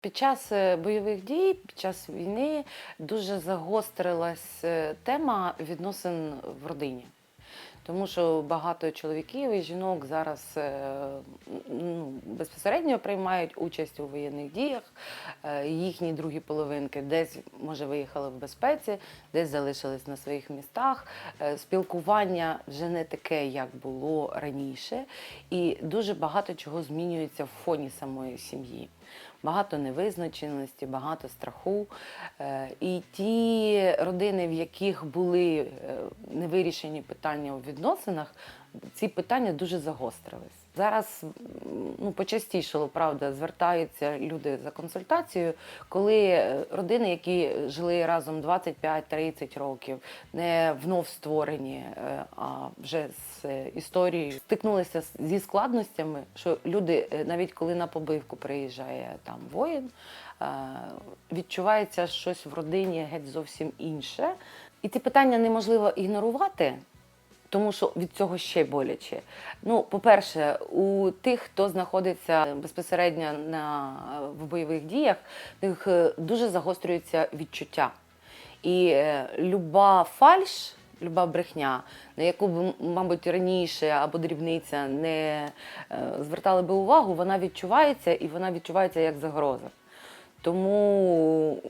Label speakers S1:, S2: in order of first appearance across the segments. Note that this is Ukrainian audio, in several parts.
S1: Під час е, бойових дій, під час війни дуже загострилась е, тема відносин в родині. Тому що багато чоловіків і жінок зараз е, ну, безпосередньо приймають участь у воєнних діях. Їхні другі половинки десь може виїхали в безпеці, десь залишились на своїх містах. Спілкування вже не таке, як було раніше, і дуже багато чого змінюється в фоні самої сім'ї. Багато невизначеності, багато страху. Е, І ті родини, в яких були е, невирішені питання у відносинах, ці питання дуже загострились. Зараз ну, почастішало, правда, звертаються люди за консультацією, коли е, родини, які жили разом 25-30 років, не внов створені, е, а вже з е, історією, стикнулися зі складностями, що люди, навіть коли на побивку приїжджає там воїн, відчувається щось в родині геть зовсім інше. І ці питання неможливо ігнорувати, тому що від цього ще боляче. Ну, по-перше, у тих, хто знаходиться безпосередньо на, в бойових діях, в е, дуже загострюється відчуття. І е, люба фальш, люба брехня, на яку б, мабуть, раніше або дрібниця не е, звертали би увагу, вона відчувається і вона відчувається як загроза. Тому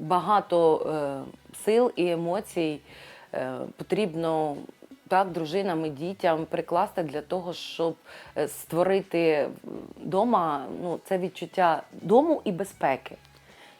S1: багато е, сил і емоцій потрібно так, дружинам і дітям прикласти для того, щоб е, створити вдома ну, це відчуття дому і безпеки.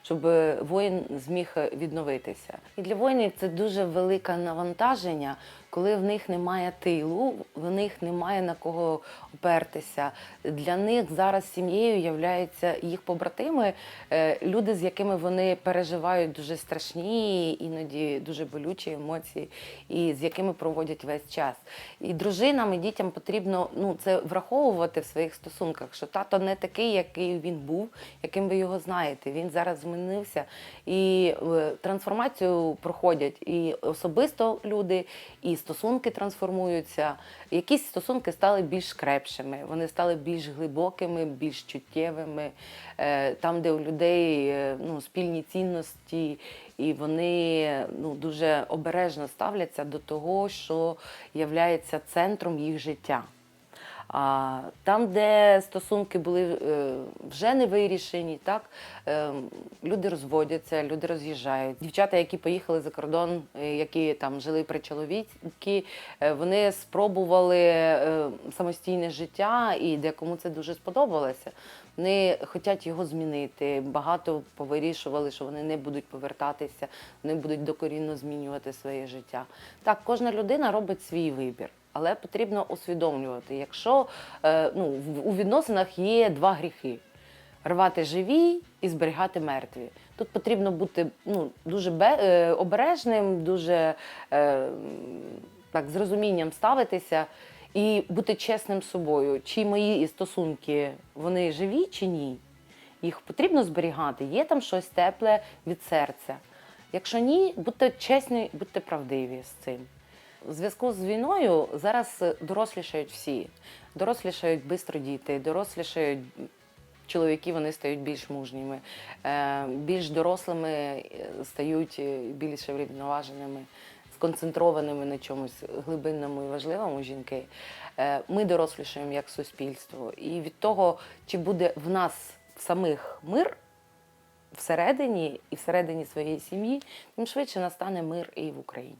S1: Щоб е, воїн зміг е, відновитися. І для воїнів це дуже велике навантаження, коли в них немає тилу, в них немає на кого опертися. Для них зараз сім'єю являються їх побратими, е, люди, з якими вони переживають дуже страшні, іноді дуже болючі емоції, і з якими проводять весь час. І дружинам і дітям потрібно ну, це враховувати в своїх стосунках, що тато не такий, який він був, яким ви його знаєте. Він зараз змінився. І е, трансформацію проходять і особисто люди, і стосунки трансформуються. Якісь стосунки стали більш крепшими, вони стали більш глибокими, більш чуттєвими. Е, Там, де у людей е, ну, спільні цінності, і вони ну, дуже обережно ставляться до того, що є центром їх життя. А там, де стосунки були е, вже не вирішені, так е, люди розводяться, люди роз'їжджають. Дівчата, які поїхали за кордон, е, які там жили при чоловіки, вони спробували самостійне життя, і декому це дуже сподобалося. Вони хочуть його змінити. Багато повирішували, що вони не будуть повертатися, вони будуть докорінно змінювати своє життя. Так, кожна людина робить свій вибір. Але потрібно усвідомлювати, якщо е, ну, у відносинах є два гріхи: рвати живі і зберігати мертві. Тут потрібно бути ну, дуже бе, е, обережним, дуже е, так, з розумінням ставитися і бути чесним з собою. Чи мої стосунки вони живі, чи ні? Їх потрібно зберігати, є там щось тепле від серця. Якщо ні, будьте чесні, будьте правдиві з цим. У зв'язку з війною зараз дорослішають всі. Дорослішають швидко діти, дорослішають чоловіки, вони стають більш мужніми, е, більш дорослими е, стають е, більш врівноваженими, сконцентрованими на чомусь глибинному і важливому жінки. Е, Ми дорослішаємо як суспільство. І від того, чи буде в нас самих мир всередині і всередині своєї сім'ї, тим швидше настане мир і в Україні.